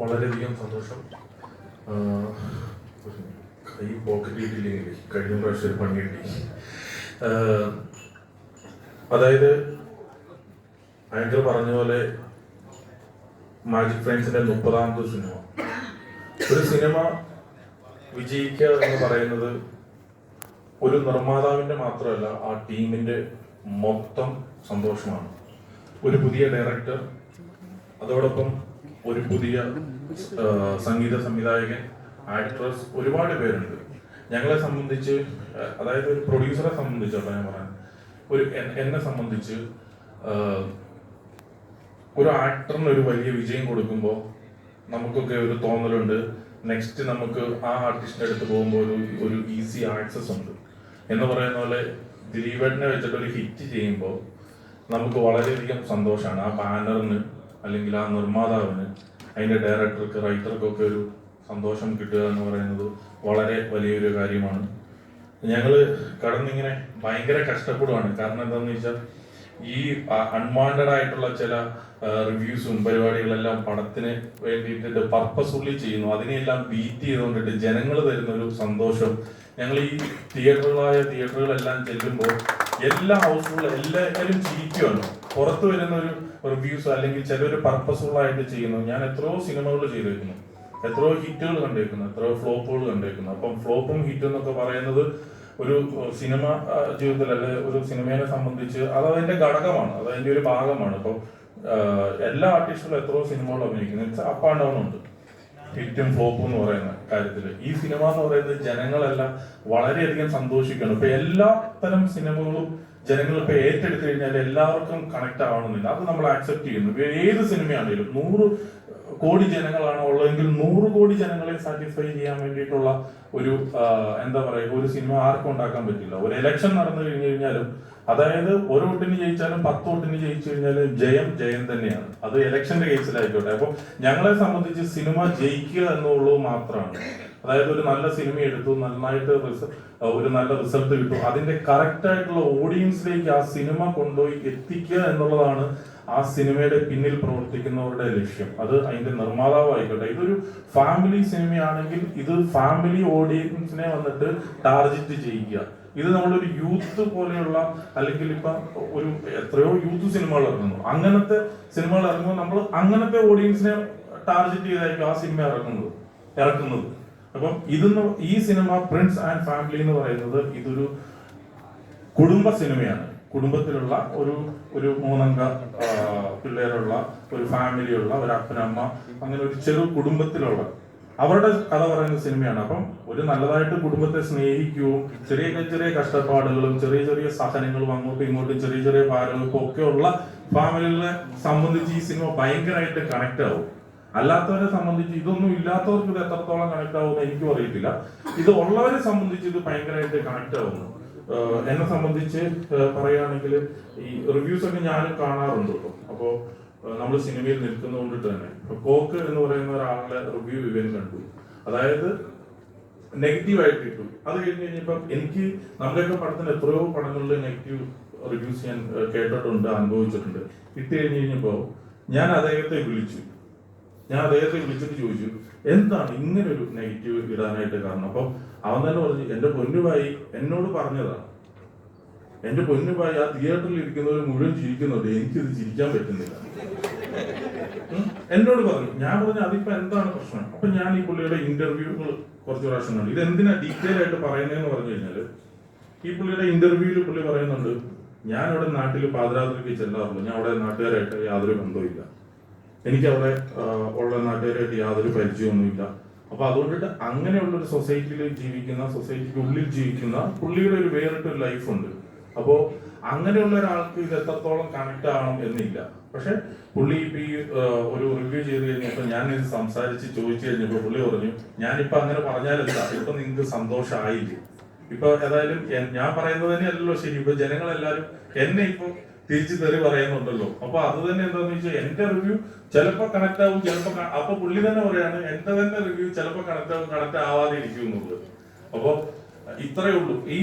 വളരെയധികം സന്തോഷം. കൈ പോക്കറ്റ് ഇട്ടില്ലെങ്കിൽ കഴിഞ്ഞ പ്രാവശ്യം ഒരു പണി കിട്ടി. അതായത് ആങ്കർ പറഞ്ഞ പോലെ മാജിക് ഫ്രണ്ട്സിന്റെ മുപ്പതാമത്തെ സിനിമ. ഒരു സിനിമ വിജയിക്കുക എന്ന് പറയുന്നത് ഒരു നിർമ്മാതാവിന്റെ മാത്രമല്ല ആ ടീമിന്റെ മൊത്തം സന്തോഷമാണ്. ഒരു പുതിയ ഡയറക്ടർ അതോടൊപ്പം ഒരു പുതിയ സംഗീത സംവിധായകൻ ആക്ട്രസ് ഒരുപാട് പേരുണ്ട്. ഞങ്ങളെ സംബന്ധിച്ച് അതായത് ഒരു പ്രൊഡ്യൂസറെ സംബന്ധിച്ചോട്ടെ ഞാൻ പറയാൻ. ഒരു എന്നെ സംബന്ധിച്ച് ഒരു ആക്ടറിന് ഒരു വലിയ വിജയം കൊടുക്കുമ്പോൾ നമുക്കൊക്കെ ഒരു തോന്നലുണ്ട്. നെക്സ്റ്റ് നമുക്ക് ആ ആർട്ടിസ്റ്റിന്റെ അടുത്ത് പോകുമ്പോൾ ഒരു ഒരു ഈസി ആക്സസ് ഉണ്ട്. എന്ന് പറയുന്ന പോലെ ദിലീപേട്ടനെ വെച്ചിട്ട് ഒരു ഹിറ്റ് ചെയ്യുമ്പോൾ നമുക്ക് വളരെയധികം സന്തോഷമാണ് ആ ബാനറിന് അല്ലെങ്കിൽ ആ നിർമ്മാതാവിന് അതിന്റെ ഡയറക്ടർക്ക് റൈറ്റർക്കൊക്കെ ഒരു സന്തോഷം കിട്ടുക എന്ന് പറയുന്നത് വളരെ വലിയൊരു കാര്യമാണ്. ഞങ്ങൾ കടന്നിങ്ങനെ ഭയങ്കര കഷ്ടപ്പെടുവാണ്. കാരണം എന്താണെന്ന് വെച്ചാൽ ഈ അൺവാണ്ടഡ് ആയിട്ടുള്ള ചില റിവ്യൂസും പരിപാടികളെല്ലാം പടത്തിന് വേണ്ടിയിട്ട് പർപ്പസ്ഫുള്ളി ചെയ്യുന്നു. അതിനെല്ലാം ബീറ്റ് ചെയ്തുകൊണ്ടിട്ട് ജനങ്ങൾ തരുന്ന ഒരു സന്തോഷം ഞങ്ങൾ ഈ തിയേറ്ററുകളായ തിയേറ്ററുകളെല്ലാം ചെല്ലുമ്പോൾ എല്ലാ ഹൗസുകളും എല്ലാവരും ചിരിക്കുകയാണ് പുറത്തു വരുന്ന ഒരു റിവ്യൂസ് അല്ലെങ്കിൽ ചിലർ പർപ്പസ്ഫുൾ ആയിട്ട് ചെയ്യുന്നു. ഞാൻ എത്രയോ സിനിമകൾ ചെയ്തേക്കുന്നു. എത്രയോ ഹിറ്റുകൾ കണ്ടേക്കുന്നു. എത്രയോ ഫ്ലോപ്പുകൾ കണ്ടേക്കുന്നു. അപ്പം ഫ്ലോപ്പും ഹിറ്റും എന്നൊക്കെ പറയുന്നത് ഒരു സിനിമ ജീവിതത്തിൽ അല്ലെ ഒരു സിനിമയെ സംബന്ധിച്ച് അത് അതിന്റെ ഘടകമാണ്. അത് അതിന്റെ ഒരു ഭാഗമാണ്. അപ്പം എല്ലാ ആർട്ടിസ്റ്റുകളും എത്രയോ സിനിമകൾ അഭിനയിക്കുന്നു. അപ്പ് ആൻഡ് ഡൗൺ ഉണ്ട്. ഹിറ്റും ഫ്ലോപ്പും എന്ന് പറയുന്ന കാര്യത്തിൽ ഈ സിനിമ എന്ന് പറയുന്നത് ജനങ്ങളെല്ലാം വളരെയധികം സന്തോഷിക്കണം ഇപ്പൊ എല്ലാ തരം സിനിമകളും ജനങ്ങൾ ഇപ്പൊ ഏറ്റെടുത്തു കഴിഞ്ഞാൽ എല്ലാവർക്കും കണക്ട് ആവണമെന്നില്ല. അത് നമ്മൾ ആക്സെപ്റ്റ് ചെയ്യുന്നു. ഏത് സിനിമയാണെങ്കിലും നൂറ് കോടി ജനങ്ങളാണ് ഉള്ളതെങ്കിൽ നൂറ് കോടി ജനങ്ങളെ സാറ്റിസ്ഫൈ ചെയ്യാൻ വേണ്ടിയിട്ടുള്ള ഒരു എന്താ പറയുക ഒരു സിനിമ ആർക്കും ഉണ്ടാക്കാൻ പറ്റില്ല. ഒരു ഇലക്ഷൻ നടന്നു കഴിഞ്ഞു കഴിഞ്ഞാലും അതായത് ഒരു വോട്ടിന് ജയിച്ചാലും പത്ത് വോട്ടിന് ജയിച്ചു കഴിഞ്ഞാലും ജയം ജയം തന്നെയാണ്. അത് ഇലക്ഷന്റെ കേസിലായിക്കോട്ടെ അപ്പൊ ഞങ്ങളെ സംബന്ധിച്ച് സിനിമ ജയിക്കുക എന്നുള്ളത് മാത്രമാണ്. അതായത് ഒരു നല്ല സിനിമ എടുത്തു നന്നായിട്ട് ഒരു നല്ല റിസൾട്ട് കിട്ടും. അതിന്റെ കറക്റ്റ് ആയിട്ടുള്ള ഓഡിയൻസിലേക്ക് ആ സിനിമ കൊണ്ടുപോയി എത്തിക്കുക എന്നുള്ളതാണ് ആ സിനിമയുടെ പിന്നിൽ പ്രവർത്തിക്കുന്നവരുടെ ലക്ഷ്യം. അത് അതിന്റെ നിർമ്മാതാവായിക്കോട്ടെ. ഇതൊരു ഫാമിലി സിനിമയാണെങ്കിൽ ഇത് ഫാമിലി ഓഡിയൻസിനെ വന്നിട്ട് ടാർഗറ്റ് ചെയ്യുക ഇത് നമ്മളൊരു യൂത്ത് പോലെയുള്ള അല്ലെങ്കിൽ ഇപ്പൊ ഒരു എത്രയോ യൂത്ത് സിനിമകൾ ഇറങ്ങുന്നു. അങ്ങനത്തെ സിനിമകൾ ഇറങ്ങുമ്പോൾ നമ്മൾ അങ്ങനത്തെ ഓഡിയൻസിനെ ടാർഗറ്റ് ചെയ്തായിരിക്കും ആ സിനിമ ഇറങ്ങുന്നത് ഇറക്കുന്നത്. അപ്പം ഇതെന്ന് ഈ സിനിമ പ്രിൻസ് ആൻഡ് ഫാമിലി എന്ന് പറയുന്നത് ഇതൊരു കുടുംബ സിനിമയാണ്. കുടുംബത്തിലുള്ള ഒരു ഒരു മൂന്നംഗ പിള്ളേരുള്ള ഒരു ഫാമിലിയുള്ള ഒരു അപ്പനമ്മ അങ്ങനെ ഒരു ചെറു കുടുംബത്തിലുള്ള അവരുടെ കഥ പറയുന്ന സിനിമയാണ്. അപ്പം ഒരു നല്ലതായിട്ട് കുടുംബത്തെ സ്നേഹിക്കുകയും ചെറിയ ചെറിയ കഷ്ടപ്പാടുകളും ചെറിയ ചെറിയ സഹനങ്ങളും അങ്ങോട്ടും ഇങ്ങോട്ടും ചെറിയ ചെറിയ ഭാരങ്ങൾക്കും ഒക്കെ ഉള്ള ഫാമിലികളെ സംബന്ധിച്ച് ഈ സിനിമ ഭയങ്കരമായിട്ട് കണക്ട് ആവും. അല്ലാത്തവരെ സംബന്ധിച്ച് ഇതൊന്നും ഇല്ലാത്തവർക്ക് ഇത് എത്രത്തോളം കണക്ട് ആവുമെന്ന് എനിക്കും അറിയത്തില്ല. ഇത് ഉള്ളവരെ സംബന്ധിച്ച് ഇത് ഭയങ്കരമായിട്ട് കണക്ട് ആവുന്നു. എന്നെ സംബന്ധിച്ച് പറയുകയാണെങ്കിൽ ഈ റിവ്യൂസ് ഒക്കെ ഞാൻ കാണാറുണ്ട് കേട്ടോ അപ്പോ നമ്മൾ സിനിമയിൽ നിൽക്കുന്നതുകൊണ്ടിട്ട് തന്നെ. കോക്ക് എന്ന് പറയുന്ന ഒരാളുടെ റിവ്യൂ ഇവൻ കണ്ടു. അതായത് നെഗറ്റീവ് ആയിട്ട് ഇട്ടു. അത് കഴിഞ്ഞ് കഴിഞ്ഞപ്പോ എനിക്ക് നമ്മുടെയൊക്കെ പടത്തിന് എത്രയോ പടങ്ങളിൽ നെഗറ്റീവ് റിവ്യൂസ് ഞാൻ കേട്ടിട്ടുണ്ട് അനുഭവിച്ചിട്ടുണ്ട്. കിട്ടി കഴിഞ്ഞ് കഴിഞ്ഞപ്പോ ഞാൻ അദ്ദേഹത്തെ വിളിച്ചു. ഞാൻ അദ്ദേഹത്തെ വിളിച്ചിട്ട് ചോദിച്ചു എന്താണ് ഇങ്ങനെ ഒരു നെഗറ്റീവ് ഇടാനായിട്ട് കാരണം? അപ്പൊ അവൻ തന്നെ പറഞ്ഞു എന്റെ പൊന്നുഭായി എന്നോട് പറഞ്ഞതാണ് എന്റെ പൊന്നുഭായി ആ തിയേറ്ററിൽ ഇരിക്കുന്നവർ മുഴുവൻ ചിരിക്കുന്നുണ്ട് എനിക്കിത് ചിരിക്കാൻ പറ്റുന്നില്ല. എന്നോട് പറഞ്ഞു. ഞാൻ പറഞ്ഞു അതിപ്പോ എന്താണ് പ്രശ്നം? അപ്പൊ ഞാൻ ഈ പുള്ളിയുടെ ഇന്റർവ്യൂകൾ കുറച്ച് പ്രാവശ്യം കണ്ടു. ഇത് എന്തിനാ ഡീറ്റെയിൽ ആയിട്ട് പറയുന്നതെന്ന് പറഞ്ഞു കഴിഞ്ഞാൽ ഈ പുള്ളിയുടെ ഇന്റർവ്യൂവിൽ പുള്ളി പറയുന്നുണ്ട് ഞാൻ അവിടെ നാട്ടിൽ പാതിരാത്രിക്ക് ചെല്ലാറുള്ളൂ. ഞാൻ അവിടെ നാട്ടുകാരായിട്ട് യാതൊരു ബന്ധവുമില്ല. എനിക്ക് അവിടെ ഉള്ള നാട്ടുകാരായിട്ട് യാതൊരു പരിചയമൊന്നുമില്ല. അപ്പൊ അതുകൊണ്ടിട്ട് അങ്ങനെയുള്ള ഒരു സൊസൈറ്റിയിൽ ജീവിക്കുന്ന സൊസൈറ്റിക്ക് ഉള്ളിൽ ജീവിക്കുന്ന പുള്ളിയുടെ ഒരു വേറിട്ടൊരു ലൈഫ് ഉണ്ട്. അപ്പോ അങ്ങനെയുള്ള ഒരാൾക്ക് ഇത് എത്രത്തോളം കണക്ട് ആവണം എന്നില്ല. പക്ഷെ പുള്ളി ഇപ്പൊ ഈ ഒരു റിവ്യൂ ചെയ്ത് കഴിഞ്ഞപ്പോൾ ഞാൻ ഇത് സംസാരിച്ച് ചോദിച്ചു കഴിഞ്ഞപ്പോ പുള്ളി പറഞ്ഞു ഞാനിപ്പോ അങ്ങനെ പറഞ്ഞാലെന്താ ഇപ്പൊ നിങ്ങൾക്ക് സന്തോഷമായില്ലേ ഇപ്പൊ ഏതായാലും ഞാൻ പറയുന്നത് തന്നെയല്ലല്ലോ ശരി. ഇപ്പൊ ജനങ്ങളെല്ലാരും എന്നെ ഇപ്പൊ തിരിച്ചു തെറി പറയുന്നുണ്ടല്ലോ അപ്പൊ അത് തന്നെ എന്താന്ന് വെച്ചാൽ എന്റെ റിവ്യൂ ചിലപ്പോ കണക്ട് ആവും ചിലപ്പോ അപ്പൊ പുള്ളി തന്നെ പറയാണ് എന്റെ തന്നെ റിവ്യൂ ചിലപ്പോ കണക്ട് ആവും കണക്ട് ആവാതെ ഇരിക്കും എന്നുള്ളത്. അപ്പൊ ഇത്രയേ ഉള്ളൂ. ഈ